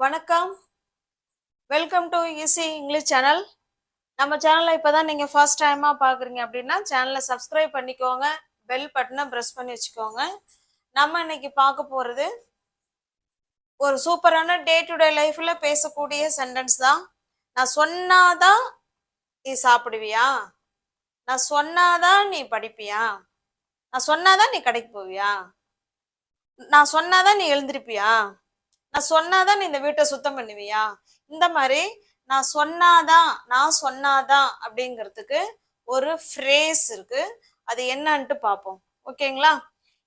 வணக்கம். Welcome to easy English channel நம்ம சேனலை இப்போதான் நீங்கள் ஃபர்ஸ்ட் டைமாக பார்க்குறீங்க அப்படின்னா சேனலை சப்ஸ்கிரைப் பண்ணிக்கோங்க. பெல் பட்டனை ப்ரெஸ் பண்ணி வச்சுக்கோங்க. நம்ம இன்னைக்கு பார்க்க போகிறது ஒரு சூப்பரான டே டு டே லைஃப்பில் பேசக்கூடிய சென்டென்ஸ் தான். நான் சொன்னாதான் நீ சாப்பிடுவியா? நான் சொன்னாதான் நீ படிப்பியா? நான் சொன்னாதான் நீ கடைக்கு போவியா? நான் சொன்னாதான் நீ எழுந்திருப்பியா? நான் சொன்னாதான் நீ இந்த வீட்டை சுத்தம் பண்ணுவியா? இந்த மாதிரி நான் சொன்னாதான் நான் சொன்னாதான் அப்படிங்கிறதுக்கு ஒரு ஃப்ரேஸ் இருக்கு. அது என்னன்ட்டு பார்ப்போம். ஓகேங்களா?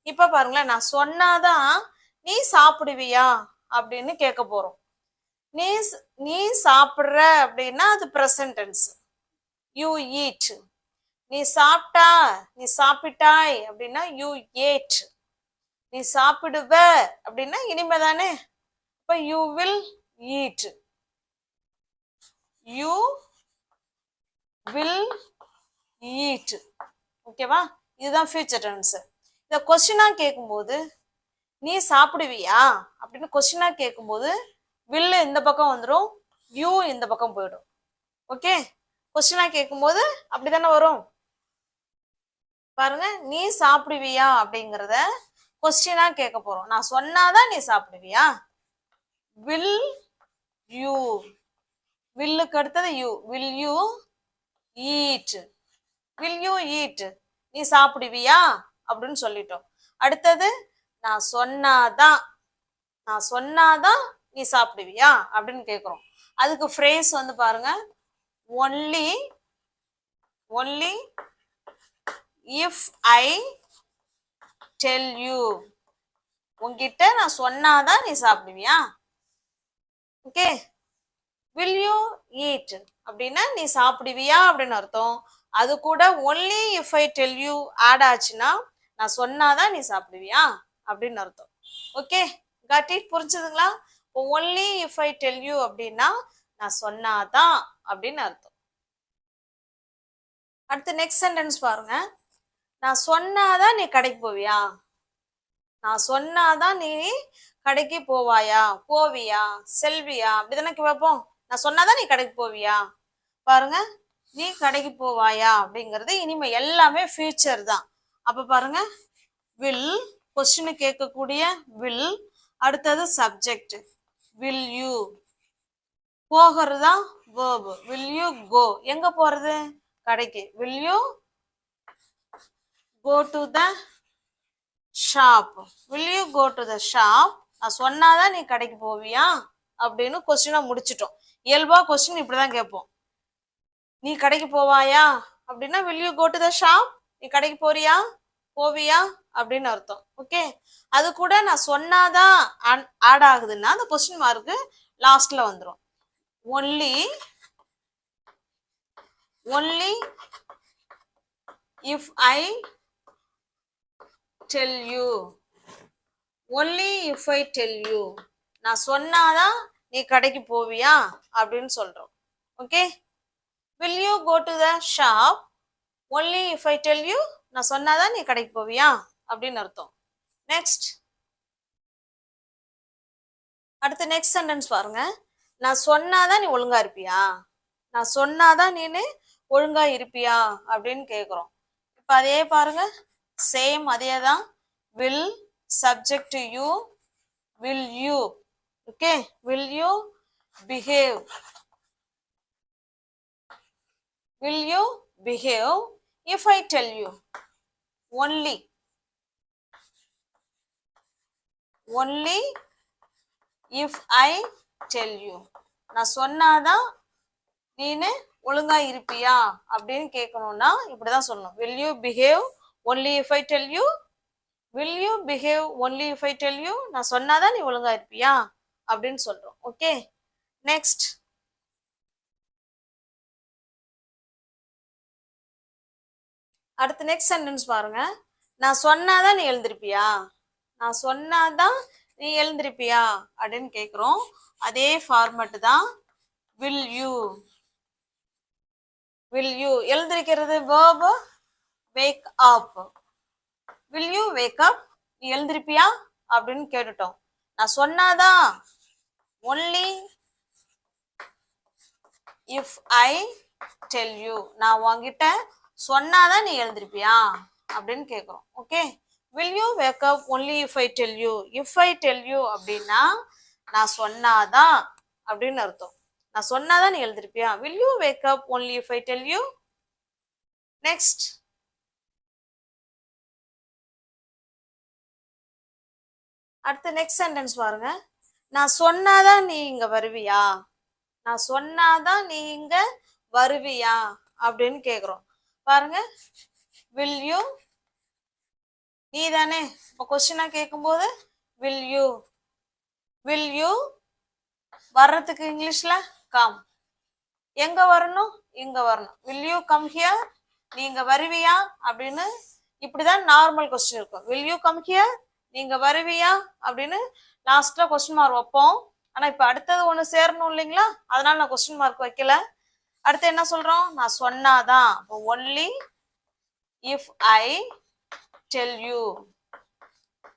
இப்ப பாருங்களேன் நான் சொன்னாதான் நீ சாப்பிடுவியா அப்படின்னு கேட்க போறோம். நீ நீ சாப்பிட்ற அப்படின்னா அது ப்ரெசன்டென்ஸ் யூ ஈட் நீ சாப்பிட்டா நீ சாப்பிட்டாய் அப்படின்னா யூ ஏட் நீ சாப்பிடுவ அப்படின்னா இனிமே தானே அப்ப you will eat you will eat ஓகேவா இதுதான் ஃபியூச்சர் டென்ஸ் இதை கொஸ்டினாக கேட்கும்போது நீ சாப்பிடுவியா? அப்படின்னு கொஸ்டினாக கேட்கும்போது வில்லு இந்த பக்கம் வந்துடும் யூ இந்த பக்கம் போயிடும். ஓகே கொஸ்டினாக கேட்கும்போது அப்படிதானே வரும்? பாருங்க நீ சாப்பிடுவியா? அப்படிங்கிறத கொஸ்டினாக கேட்க போகிறோம் நான் சொன்னாதான் நீ சாப்பிடுவியா? வில் யூ வில்லுக்கு அடுத்தது you will you eat will you eat நீ சாப்பிடுவியா? அப்படின்னு சொல்லிட்டோம். அடுத்தது நான் சொன்னாதான் நான் சொன்னாதான் நீ சாப்பிடுவியா? அப்படின்னு கேட்குறோம் அதுக்கு ஃப்ரேஸ் வந்து பாருங்க. Only only if I tell you உங்ககிட்ட நான் சொன்னாதான் நீ சாப்பிடுவியா? ஓகே வில் யூ ஈட் அப்படின்னா நீ சாப்பிடுவியா? அப்படின்னு அர்த்தம். அது கூட only if I tell you add ஆச்சுன்னா நான் சொன்னாதான் நீ சாப்பிடுவியா? அப்படின்னு அர்த்தம். ஓகே காட்டி புரிஞ்சுதுங்களா? இப்போ only if I tell you அப்படின்னா நான் சொன்னாதான் அப்படின்னு அர்த்தம். அடுத்து நெக்ஸ்ட் சென்டென்ஸ் பாருங்க. நான் சொன்னாதான் நீ கடைக்கு போவியா? நான் சொன்னாதான் நீ கடைக்கு போவாயா? போவியா? செல்வியா? அப்படிதானே கேட்போம் நான் சொன்னாதான் நீ கடைக்கு போவியா? பாருங்க நீ கடைக்கு போவாயா? அப்படிங்கிறது இனிமே எல்லாமே ஃபியூச்சர் தான். அப்ப பாருங்க வில் கொஸ்டின் கேட்கக்கூடிய வில் அடுத்தது சப்ஜெக்ட் வில் யூ போகிறது தான் வேர்பு வில் யூ கோ எங்க போறது? கடைக்கு. Will you go to the shop will you go to the shop நான் சொன்னாதான் நீ கடைக்கு போவியா? அப்படின்னு கொஸ்டினை முடிச்சிட்டோம். இயல்பா கொஸ்டின் இப்படிதான் கேட்போம். நீ கடைக்கு போவாயா? அப்படின்னா will you go to the shop நீ கடைக்கு போறியா? போவியா? அப்படின்னு அர்த்தம். ஓகே அது கூட நான் சொன்னாதான் ஆட் ஆகுதுன்னா அந்த கொஸ்டின் மார்க்கு லாஸ்ட்ல வந்துடும் only only if I tell you only if I tell you நான் சொன்னாதான் நீ கடைக்கு போவியா? அப்படின்னு சொல்றோம். Okay will you go to the shop only if I tell you நான் சொன்னாதான் நீ கடைக்கு போவியா? அப்படின்னு அர்த்தம். நெக்ஸ்ட் அடுத்து நெக்ஸ்ட் சென்டென்ஸ் பாருங்க. நான் சொன்னாதான் நீ ஒழுங்கா இருப்பியா? நான் சொன்னாதான் நீனு ஒழுங்கா இருப்பியா? அப்படின்னு கேட்குறோம் இப்போ அதே பாருங்க. சேம் அதே தான் will subject you will you okay will you behave will you behave if I tell you only only if I tell you நான் சொன்னாதான் நீனு ஒழுங்கா இருப்பியா அப்படின்னு கேட்கணும்னா இப்படிதான் சொல்லணும். Will you behave only if I tell you will you behave only if I tell you நான் சொன்னாதான் நீ ஒழுங்கா இருப்பியா? அப்படின்னு சொல்றோம். ஓகே நெக்ஸ்ட் அடுத்து நெக்ஸ்ட் சென்டென்ஸ் பாருங்க. நான் சொன்னாதான் நீ எழுந்திருப்பியா? நான் சொன்னாதான் நீ எழுந்திருப்பியா? அப்படின்னு கேட்குறோம் அதே ஃபார்மட் தான். வில் யூ வில் யூ எழுந்திருக்கிறது verb wake up will you wake up நீ எழுந்திருப்பியா? அப்படின்னு கேட்டுட்டோம். நான் சொன்னாதான் only if I tell you நான் உங்ககிட்ட சொன்னாதான் நீ எழுந்திருப்பியா? அப்படின்னு கேட்குறோம் okay will you wake up only if I tell you if I tell you அப்படின்னா நான் சொன்னாதான் அப்படின்னு அர்த்தம். நான் சொன்னாதான் நீ எழுந்திருப்பியா? Will you wake up only if I tell you next அடுத்து நெக்ஸ்ட் சென்டென்ஸ் பாருங்க. நான் சொன்னாதான் நீ இங்க வருவியா? நான் சொன்னாதான் நீ இங்க வருவியா? அப்படின்னு கேக்குறோம். பாருங்க. வில் யூ நீ தானே இப்போ கொஸ்டினா கேட்கும்போது வில் யூ வில் யூ வர்றதுக்கு இங்கிலீஷ்ல கம் எங்க வரணும்? இங்க வரணும். வில் யூ கம் ஹியர் நீங்க வருவியா? அப்படின்னு இப்படிதான் நார்மல் கொஸ்டின் இருக்கும். வில் யூ கம் ஹியர் நீங்க வருவியா அப்படின்னு லாஸ்ட்ல கொஸ்டின் மார்க் வைப்போம். ஆனா இப்ப அடுத்தது ஒண்ணு சேரணும் இல்லைங்களா? அதனால நான் கொஸ்டின் மார்க் வைக்கல. அடுத்து என்ன சொல்றோம்? நான் சொன்னாதான். Only if I tell you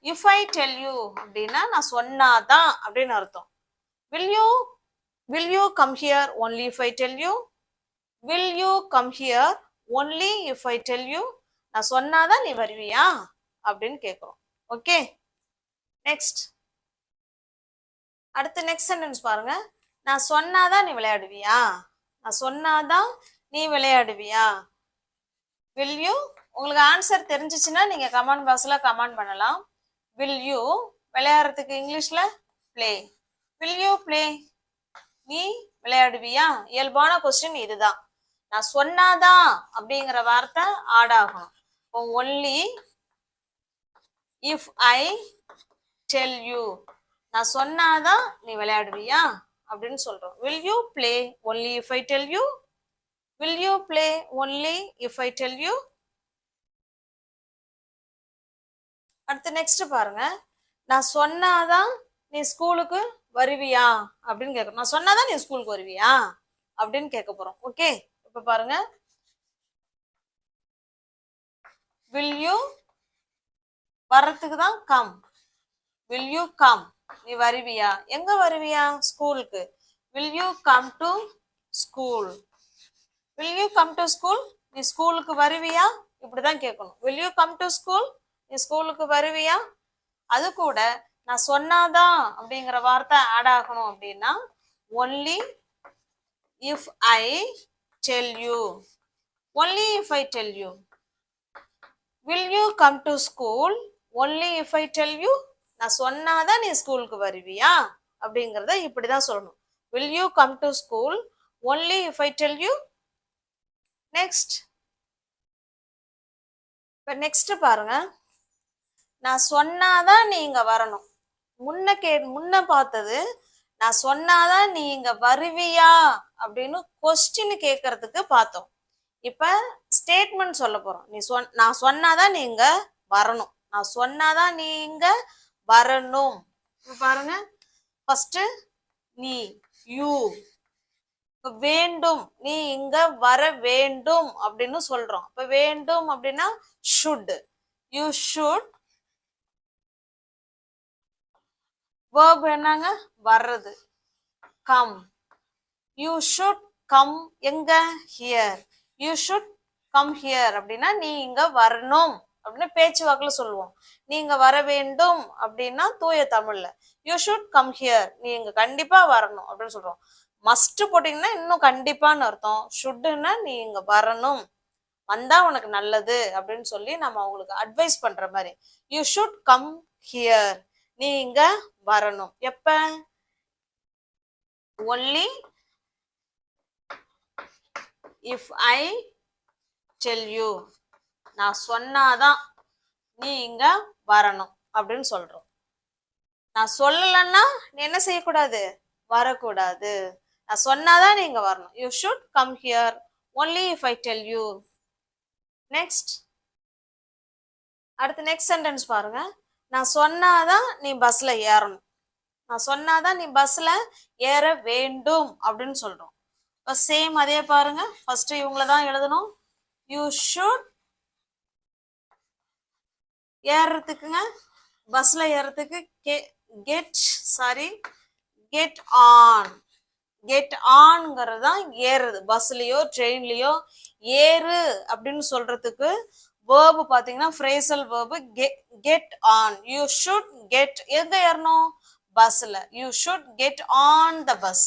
if I tell you அப்படின்னா நான் சொன்னாதான் அப்படின்னு அர்த்தம். Will you will you come here only if I tell you will you come here only if I tell you நான் சொன்னாதான் நீ வருவியா? அப்படின்னு கேட்குறோம் ஓகே நெக்ஸ்ட் அடுத்து நெக்ஸ்ட் சென்டென்ஸ் பாருங்க. நான் சொன்னாதான் நீ விளையாடுவியா? நான் சொன்னாதான் நீ விளையாடுவியா? வில் யூ உங்களுக்கு ஆன்சர் தெரிஞ்சிச்சுன்னா நீங்க கமெண்ட் பாக்ஸ்ல கமெண்ட் பண்ணலாம். வில் யூ விளையாடுறதுக்கு இங்கிலீஷ்ல ப்ளே வில் யூ ப்ளே நீ விளையாடுவியா? இயல்பான கொஸ்டின் இதுதான். நான் சொன்னாதான் அப்படிங்கிற வார்த்தை ஆட் ஆகணும். Only if I tell you நான் சொன்னாதான் நீ விளையாடுவியா? அப்படின்னு சொல்றோம். Will you play only if I tell you will you play only if I tell you அடுத்து நெக்ஸ்ட் பாருங்க. நான் சொன்னாதான் நீ ஸ்கூலுக்கு வருவியா? அப்படின்னு கேட்கணும் நான் சொன்னாதான் நீ ஸ்கூலுக்கு வருவியா? அப்படின்னு கேட்க போறோம். ஓகே இப்ப பாருங்க. வில் யூ வர்றதுக்கு தான் கம் வில் யூ கம் நீ வருவியா? எங்க வருவியா? ஸ்கூலுக்கு. Will you come to school will you come to school நீ ஸ்கூலுக்கு வருவியா? இப்படிதான் கேட்கணும். Will you come to school நீ ஸ்கூலுக்கு வருவியா? அது கூட நான் சொன்னாதான் அப்படிங்கிற வார்த்தை ஆட் ஆகணும் அப்படின்னா only if I tell you only if I tell you will you come to school only if I tell you நான் சொன்னாதான் நீ ஸ்கூலுக்கு வருவியா? அப்படிங்கிறத இப்படி தான் சொல்லணும். Will you come to school only if I tell you next இப்போ நெக்ஸ்ட் பாருங்க. நான் சொன்னாதான் நீ இங்கே வரணும். முன்ன கே முன்ன பார்த்தது நான் சொன்னாதான் நீ இங்க வருவியா? அப்படின்னு கொஸ்டின் கேட்கறதுக்கு பார்த்தோம். இப்ப ஸ்டேட்மெண்ட் சொல்ல போறோம். நீ சொன் நான் சொன்னாதான் நீ இங்க வரணும். நான் சொன்னாதான் நீங்க வரணும். பாருங்க. ஃபர்ஸ்ட் நீ யூ வேண்டும். நீ இங்க வர வேண்டும் அப்படின்னு சொல்றோம். இப்ப வேண்டும் அப்படின்னா ஷுட் யூ ஷுட் வேர்ப் என்னங்க? வர்றது. கம் யூ ஷுட் கம் எங்க? Here you should come here அப்படின்னா நீ இங்க வரணும். அப்படின்னு பேச்சு வாக்குல சொல்லுவோம். நீங்க வர வேண்டும் அப்படின்னா தூய தமிழ்ல. யூ ஷுட் கம் ஹியர் நீ இங்க கண்டிப்பா வரணும் அப்படின்னு சொல்றோம். மஸ்ட் போட்டிங்கன்னா இன்னும் கண்டிப்பான்னு அர்த்தம். ஷுட்டுன்னா நீ இங்க வரணும். வந்தா உனக்கு நல்லது அப்படின்னு சொல்லி நம்ம அவங்களுக்கு அட்வைஸ் பண்ற மாதிரி. யூ ஷுட் கம் ஹியர் நீ இங்க வரணும். எப்ப? Only if I tell you நான் சொன்னாதான் நீ இங்க வரணும் அப்படின்னு சொல்றோம். நான் சொல்லலைன்னா நீ என்ன செய்யக்கூடாது? வரக்கூடாது. நான் சொன்னாதான் நீங்க வரணும். You should come here only if I tell you next அடுத்து நெக்ஸ்ட் சென்டென்ஸ் பாருங்க. நான் சொன்னாதான் நீ பஸ்ல ஏறணும். நான் சொன்னாதான் நீ பஸ்ல ஏற வேண்டும் அப்படின்னு சொல்றோம். சேம் அதே பாருங்க. ஃபர்ஸ்ட் இவங்கள தான் எழுதணும். யூ ஷுட் ஏறுறதுக்குங்க பஸ்ல ஏறதுக்கு get sorry get on get ஆன்ங்கிறது தான் ஏறுறது. பஸ்லயோ ட்ரெயின்லயோ ஏறு அப்படின்னு சொல்றதுக்கு வேர்பு பார்த்தீங்கன்னா phrasal verb get on you should get எங்க ஏறணும்? பஸ்ல you should get on the bus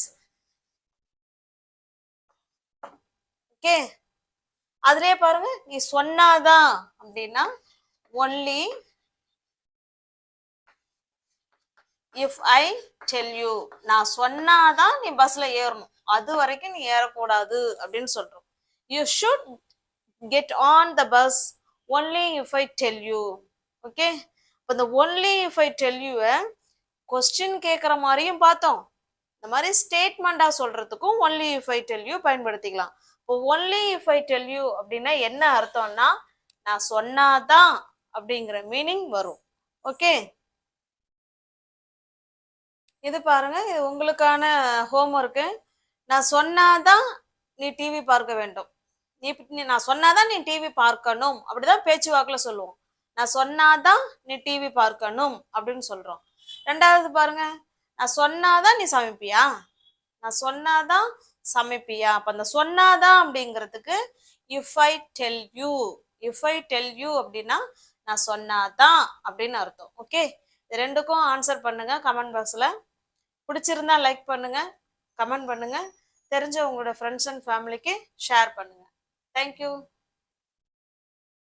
okay அதுலயே பாருங்க நீ சொன்னாதான் அப்படின்னா only if I tell you நான் சொன்னாதான் நீ பஸ்ல ஏறணும். அது வரைக்கும் நீ ஏறக்கூடாது அப்படின்னு சொல்றோம். You should get on the bus only if I tell you okay இப்போ இந்த ஒன்லி இஃப் ஐ டெல் யூவை கொஸ்டின் கேட்குற மாதிரியும் பார்த்தோம். இந்த மாதிரி ஸ்டேட்மெண்ட்டாக சொல்றதுக்கும் only if I tell you பயன்படுத்திக்கலாம். இப்போ only if I tell you அப்படின்னா என்ன அர்த்தம்னா நான் சொன்னாதான் அப்படிங்கிற மீனிங் வரும். ஓகே இது பாருங்க இது உங்களுக்கான ஹோம்ஒர்க்கு நான் சொன்னாதான் நீ டிவி பார்க்க வேண்டும். நீ நீ- நான் சொன்னாதான் நீ டிவி பார்க்கணும். அப்படிதான் பேச்சு வாக்குல சொல்லுவோம். நான் சொன்னாதான் நீ டிவி பார்க்கணும் அப்படின்னு சொல்றோம். ரெண்டாவது பாருங்க நான் சொன்னாதான் நீ சமைப்பியா? நான் சொன்னாதான் சமைப்பியா? அப்ப அந்த சொன்னாதான் அப்படிங்கிறதுக்கு if I tell you if I tell you அப்படின்னா நான் சொன்னாதான் அப்படின்னு அர்த்தம். ஓகே இது ரெண்டுக்கும் ஆன்சர் பண்ணுங்க. கமெண்ட் பாக்ஸில் பிடிச்சிருந்தா லைக் பண்ணுங்க. கமெண்ட் பண்ணுங்க. தெரிஞ்ச உங்களோட ஃப்ரெண்ட்ஸ் அண்ட் ஃபேமிலிக்கு ஷேர் பண்ணுங்க. Thank you